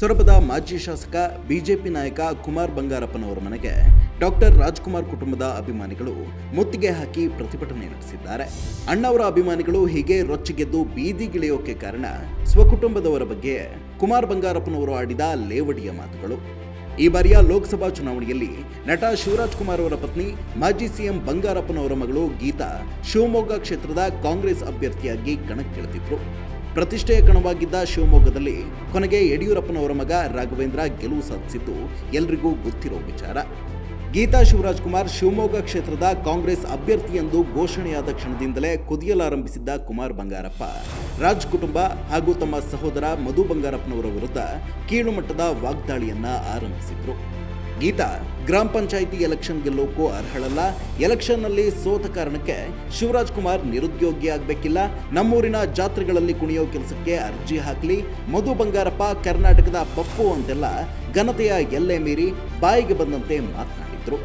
ಸೊರಬದ ಮಾಜಿ ಶಾಸಕ, ಬಿಜೆಪಿ ನಾಯಕ ಕುಮಾರ್ ಬಂಗಾರಪ್ಪನವರ ಮನೆಗೆ ಡಾಕ್ಟರ್ ರಾಜ್ಕುಮಾರ್ ಕುಟುಂಬದ ಅಭಿಮಾನಿಗಳು ಮುತ್ತಿಗೆ ಹಾಕಿ ಪ್ರತಿಭಟನೆ ನಡೆಸಿದ್ದಾರೆ. ಅಣ್ಣವರ ಅಭಿಮಾನಿಗಳು ಹೀಗೆ ರೊಚ್ಚಿಗೆದ್ದು ಬೀದಿಗಿಳಿಯೋಕೆ ಕಾರಣ ಸ್ವಕುಟುಂಬದವರ ಬಗ್ಗೆ ಕುಮಾರ್ ಬಂಗಾರಪ್ಪನವರು ಆಡಿದ ಲೇವಡಿಯ ಮಾತುಗಳು. ಈ ಬಾರಿಯ ಲೋಕಸಭಾ ಚುನಾವಣೆಯಲ್ಲಿ ನಟ ಶಿವರಾಜ್ ಕುಮಾರ್ ಅವರ ಪತ್ನಿ, ಮಾಜಿ ಸಿಎಂ ಬಂಗಾರಪ್ಪನವರ ಮಗಳು ಗೀತಾ ಶಿವಮೊಗ್ಗ ಕ್ಷೇತ್ರದ ಕಾಂಗ್ರೆಸ್ ಅಭ್ಯರ್ಥಿಯಾಗಿ ಕಣಕ್ಕಿಳಿದಿದ್ರು. ಪ್ರತಿಷ್ಠೆಯ ಕಣವಾಗಿದ್ದ ಶಿವಮೊಗ್ಗದಲ್ಲಿ ಕೊನೆಗೆ ಯಡಿಯೂರಪ್ಪನವರ ಮಗ ರಾಘವೇಂದ್ರ ಗೆಲುವು ಸಾಧಿಸಿದ್ದು ಎಲ್ರಿಗೂ ಗೊತ್ತಿರೋ ವಿಚಾರ. ಗೀತಾ ಶಿವರಾಜ್ ಕುಮಾರ್ ಶಿವಮೊಗ್ಗ ಕ್ಷೇತ್ರದ ಕಾಂಗ್ರೆಸ್ ಅಭ್ಯರ್ಥಿ ಎಂದು ಘೋಷಣೆಯಾದ ಕ್ಷಣದಿಂದಲೇ ಕುದಿಯಲಾರಂಭಿಸಿದ್ದ ಕುಮಾರ್ ಬಂಗಾರಪ್ಪ. ರಾಜ್ ಕುಟುಂಬ ಹಾಗೂ ತಮ್ಮ ಸಹೋದರ ಮಧು ಬಂಗಾರಪ್ಪನವರ ವಿರುದ್ಧ ಕೀಳುಮಟ್ಟದ ವಾಗ್ದಾಳಿಯನ್ನ ಆರಂಭಿಸಿದ್ರು. ಗೀತಾ, ಗ್ರಾಮ ಪಂಚಾಯಿತಿ ಎಲೆಕ್ಷನ್ ಗೆಲ್ಲೋಕ್ಕೂ ಅರ್ಹಳಲ್ಲ. ಎಲೆಕ್ಷನ್ನಲ್ಲಿ ಸೋತ ಕಾರಣಕ್ಕೆ ಶಿವರಾಜ್ ಕುಮಾರ್ ನಿರುದ್ಯೋಗಿ ಆಗ್ಬೇಕಿಲ್ಲ. ನಮ್ಮೂರಿನ ಜಾತ್ರೆಗಳಲ್ಲಿ ಕುಣಿಯೋ ಕೆಲಸಕ್ಕೆ ಅರ್ಜಿ ಹಾಕಲಿ. ಮಧು ಬಂಗಾರಪ್ಪ ಕರ್ನಾಟಕದ ಪಪ್ಪು ಅಂತೆಲ್ಲ ಘನತೆಯ ಎಲ್ಲೆ ಮೀರಿ ಬಾಯಿಗೆ ಬಂದಂತೆ ಮಾತನಾಡಿದ್ರು.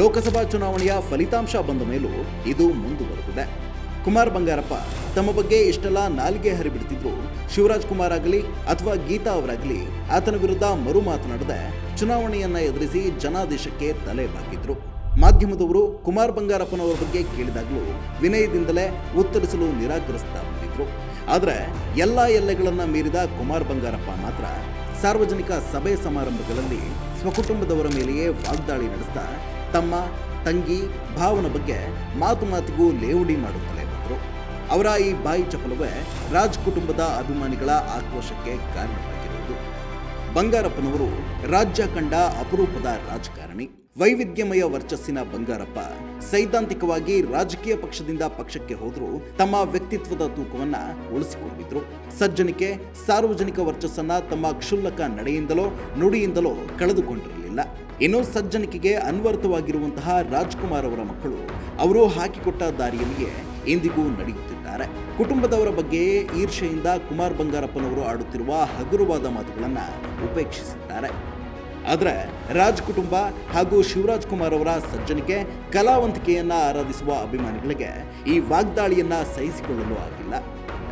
ಲೋಕಸಭಾ ಚುನಾವಣೆಯ ಫಲಿತಾಂಶ ಬಂದ ಮೇಲೂ ಇದು ಮುಂದುವರೆದಿದೆ. ಕುಮಾರ್ ಬಂಗಾರಪ್ಪ ತಮ್ಮ ಬಗ್ಗೆ ಇಷ್ಟೆಲ್ಲ ನಾಲಿಗೆ ಹರಿಬಿಡ್ತಿದ್ರು. ಶಿವರಾಜ್ ಕುಮಾರ್ ಆಗಲಿ ಅಥವಾ ಗೀತಾ ಅವರಾಗಲಿ ಆತನ ವಿರುದ್ಧ ಮರು ಮಾತನಾಡದೆ ಚುನಾವಣೆಯನ್ನ ಎದುರಿಸಿ ಜನಾದೇಶಕ್ಕೆ ತಲೆ ಬಾಗಿದ್ರು ಮಾಧ್ಯಮದವರು ಕುಮಾರ್ ಬಂಗಾರಪ್ಪನವರ ಬಗ್ಗೆ ಕೇಳಿದಾಗಲೂ ವಿನಯದಿಂದಲೇ ಉತ್ತರಿಸಲು ನಿರಾಕರಿಸ್ತಾ ಬಂದಿದ್ರು ಆದರೆ ಎಲ್ಲ ಎಲ್ಲೆಗಳನ್ನ ಮೀರಿದ ಕುಮಾರ್ ಬಂಗಾರಪ್ಪ ಮಾತ್ರ ಸಾರ್ವಜನಿಕ ಸಭೆ ಸಮಾರಂಭಗಳಲ್ಲಿ ಸ್ವಕುಟುಂಬದವರ ಮೇಲೆಯೇ ವಾಗ್ದಾಳಿ ನಡೆಸ್ತಾ ತಮ್ಮ ತಂಗಿ, ಭಾವನ ಬಗ್ಗೆ ಮಾತು ಮಾತಿಗೂ ಲೇವಡಿ ಮಾಡುತ್ತಲೇ ಬಂದರು. ಅವರ ಈ ಬಾಯಿ ಚಪಲವೇ ರಾಜ್ ಕುಟುಂಬದ ಅಭಿಮಾನಿಗಳ ಆಕ್ರೋಶಕ್ಕೆ ಕಾರಣವಾಗಿರುವುದು ಬಂಗಾರಪ್ಪನವರು ರಾಜ್ಯ ಕಂಡ ಅಪರೂಪದ ರಾಜಕಾರಣಿ. ವೈವಿಧ್ಯಮಯ ವರ್ಚಸ್ಸಿನ ಬಂಗಾರಪ್ಪ ಸೈದ್ಧಾಂತಿಕವಾಗಿ ರಾಜಕೀಯ ಪಕ್ಷದಿಂದ ಪಕ್ಷಕ್ಕೆ ಹೋದರೂ ತಮ್ಮ ವ್ಯಕ್ತಿತ್ವದ ತೂಕವನ್ನ ಉಳಿಸಿಕೊಂಡಿದ್ರು. ಸಜ್ಜನಿಕೆ, ಸಾರ್ವಜನಿಕ ವರ್ಚಸ್ಸನ್ನ ತಮ್ಮ ಕ್ಷುಲ್ಲಕ ನಡೆಯಿಂದಲೋ ನುಡಿಯಿಂದಲೋ ಕಳೆದುಕೊಂಡಿರಲಿಲ್ಲ. ಇನ್ನು ಸಜ್ಜನಿಕೆಗೆ ಅನ್ವರ್ಥವಾಗಿರುವಂತಹ ರಾಜ್ಕುಮಾರ್ ಅವರ ಮಕ್ಕಳು ಅವರು ಹಾಕಿಕೊಟ್ಟ ದಾರಿಯಲ್ಲಿಯೇ ಇಂದಿಗೂ ನಡೆಯುತ್ತಿದ್ದಾರೆ ಕುಟುಂಬದವರ ಬಗ್ಗೆ ಈರ್ಷೆಯಿಂದ ಕುಮಾರ್ ಬಂಗಾರಪ್ಪನವರು ಆಡುತ್ತಿರುವ ಹಗುರವಾದ ಮಾತುಗಳನ್ನು ಉಪೇಕ್ಷಿಸಿದ್ದಾರೆ. ಆದರೆ ರಾಜ್ ಕುಟುಂಬ ಹಾಗೂ ಶಿವರಾಜ್ ಕುಮಾರ್ ಅವರ ಸಜ್ಜನಿಕೆ ಕಲಾವಂತಿಕೆಯನ್ನ ಆರಾಧಿಸುವ ಅಭಿಮಾನಿಗಳಿಗೆ ಈ ವಾಗ್ದಾಳಿಯನ್ನ ಸಹಿಸಿಕೊಳ್ಳಲು ಆಗಿಲ್ಲ.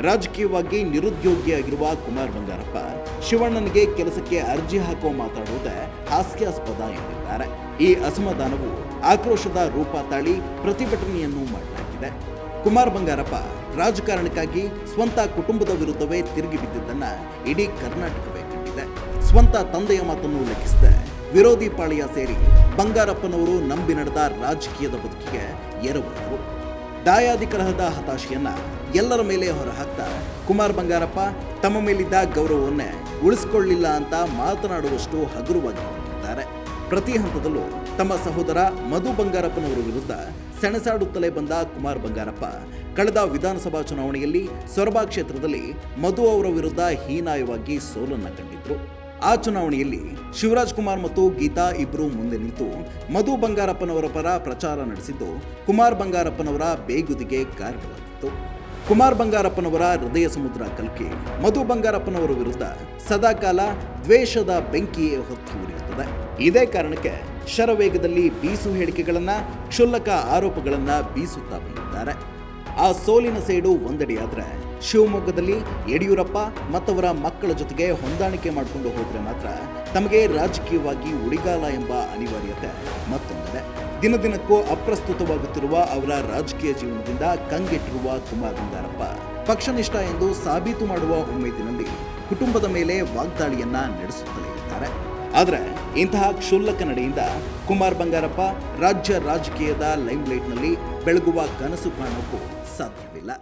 ರಾಜಕೀಯವಾಗಿ ನಿರುದ್ಯೋಗಿಯಾಗಿರುವ ಕುಮಾರ್ ಬಂಗಾರಪ್ಪ ಶಿವಣ್ಣನಿಗೆ ಕೆಲಸಕ್ಕೆ ಅರ್ಜಿ ಹಾಕುವ ಮಾತಾಡುವುದೇ ಹಾಸ್ಯಾಸ್ಪದ ಎಂದಿದ್ದಾರೆ. ಈ ಅಸಮಾಧಾನವು ಆಕ್ರೋಶದ ರೂಪ ತಾಳಿ ಪ್ರತಿಭಟನೆಯನ್ನು ಮಾಡಲಾಗಿದೆ. ಕುಮಾರ್ ಬಂಗಾರಪ್ಪ ರಾಜಕಾರಣಕ್ಕಾಗಿ ಸ್ವಂತ ಕುಟುಂಬದ ವಿರುದ್ಧವೇ ತಿರುಗಿ ಬಿದ್ದಿದ್ದನ್ನು ಇಡೀ ಕರ್ನಾಟಕವೇ ಕಂಡಿದೆ. ಸ್ವಂತ ತಂದೆಯ ಮಾತನ್ನು ಉಲ್ಲೇಖಿಸಿದ. ವಿರೋಧಿ ಪಾಳಿಯ ಸೇರಿ ಬಂಗಾರಪ್ಪನವರು ನಂಬಿ ನಡೆದ ರಾಜಕೀಯದ ಬದುಕಿಗೆ ಎರವಾದರು ದಾಯಾದಿ ಕಲಹದ ಹತಾಶೆಯನ್ನ ಎಲ್ಲರ ಮೇಲೆ ಹೊರಹಾಕ್ತಾ ಕುಮಾರ್ ಬಂಗಾರಪ್ಪ ತಮ್ಮ ಮೇಲಿದ್ದ ಗೌರವವನ್ನೇ ಉಳಿಸಿಕೊಳ್ಳಿಲ್ಲ ಅಂತ ಮಾತನಾಡುವಷ್ಟು ಹಗುರವಾಗಿ ಪ್ರತಿ ಹಂತದಲ್ಲೂ ತಮ್ಮ ಸಹೋದರ ಮಧು ಬಂಗಾರಪ್ಪನವರ ವಿರುದ್ಧ ಸೆಣಸಾಡುತ್ತಲೇ ಬಂದ ಕುಮಾರ್ ಬಂಗಾರಪ್ಪ. ಕಳೆದ ವಿಧಾನಸಭಾ ಚುನಾವಣೆಯಲ್ಲಿ ಸೊರಬ ಕ್ಷೇತ್ರದಲ್ಲಿ ಮಧು ಅವರ ವಿರುದ್ಧ ಹೀನಾಯವಾಗಿ ಸೋಲನ್ನ ಕಂಡಿದ್ರು. ಆ ಚುನಾವಣೆಯಲ್ಲಿ ಶಿವರಾಜ್ ಕುಮಾರ್ ಮತ್ತು ಗೀತಾ ಇಬ್ಬರು ಮುಂದೆ ನಿಂತು ಮಧು ಬಂಗಾರಪ್ಪನವರ ಪರ ಪ್ರಚಾರ ನಡೆಸಿದ್ದು ಕುಮಾರ್ ಬಂಗಾರಪ್ಪನವರ ಬೇಗುದಿಗೆ ಕಾರಣವಾಗಿತ್ತು. ಕುಮಾರ್ ಬಂಗಾರಪ್ಪನವರ ಹೃದಯ ಸಮುದ್ರ ಕಲ್ಕಿ ಮಧು ಬಂಗಾರಪ್ಪನವರ ವಿರುದ್ಧ ಸದಾಕಾಲ ದ್ವೇಷದ ಬೆಂಕಿಯೇ ಹೊತ್ತಿ ಉರಿಯುತ್ತದೆ. ಇದೇ ಕಾರಣಕ್ಕೆ ಶರವೇಗದಲ್ಲಿ ಬೀಸು ಹೇಳಿಕೆಗಳನ್ನು, ಕ್ಷುಲ್ಲಕ ಆರೋಪಗಳನ್ನು ಬೀಸುತ್ತಾ ಬಂದಿದ್ದಾರೆ. ಆ ಸೋಲಿನ ಸೇಡು ಒಂದಡಿಯಾದ್ರೆ ಶಿವಮೊಗ್ಗದಲ್ಲಿ ಯಡಿಯೂರಪ್ಪ ಮತ್ತವರ ಮಕ್ಕಳ ಜೊತೆಗೆ ಹೊಂದಾಣಿಕೆ ಮಾಡಿಕೊಂಡು ಹೋದರೆ ಮಾತ್ರ ತಮಗೆ ರಾಜಕೀಯವಾಗಿ ಉಳಿಗಾಲ ಎಂಬ ಅನಿವಾರ್ಯತೆ ಮತ್ತೊಂದಿದೆ ದಿನದಿನಕ್ಕೂ ಅಪ್ರಸ್ತುತವಾಗುತ್ತಿರುವ ಅವರ ರಾಜಕೀಯ ಜೀವನದಿಂದ ಕಂಗೆಟ್ಟಿರುವ ಕುಮಾರ್ ಬಂಗಾರಪ್ಪ ಪಕ್ಷನಿಷ್ಠ ಎಂದು ಸಾಬೀತು ಮಾಡುವ ಉಮೇದಿನಲ್ಲಿ ಕುಟುಂಬದ ಮೇಲೆ ವಾಗ್ದಾಳಿಯನ್ನ ನಡೆಸುತ್ತಲೇ ಇದ್ದಾರೆ. ಆದರೆ ಇಂತಹ ಕ್ಷುಲ್ಲಕ ನಡೆಯಿಂದ ಕುಮಾರ್ ಬಂಗಾರಪ್ಪ ರಾಜ್ಯ ರಾಜಕೀಯದ ಲೈಮ್ಲೈಟ್ನಲ್ಲಿ ಬೆಳಗುವ ಕನಸು ಕಾಣೋಕ್ಕೂ ಸಾಧ್ಯವಿಲ್ಲ.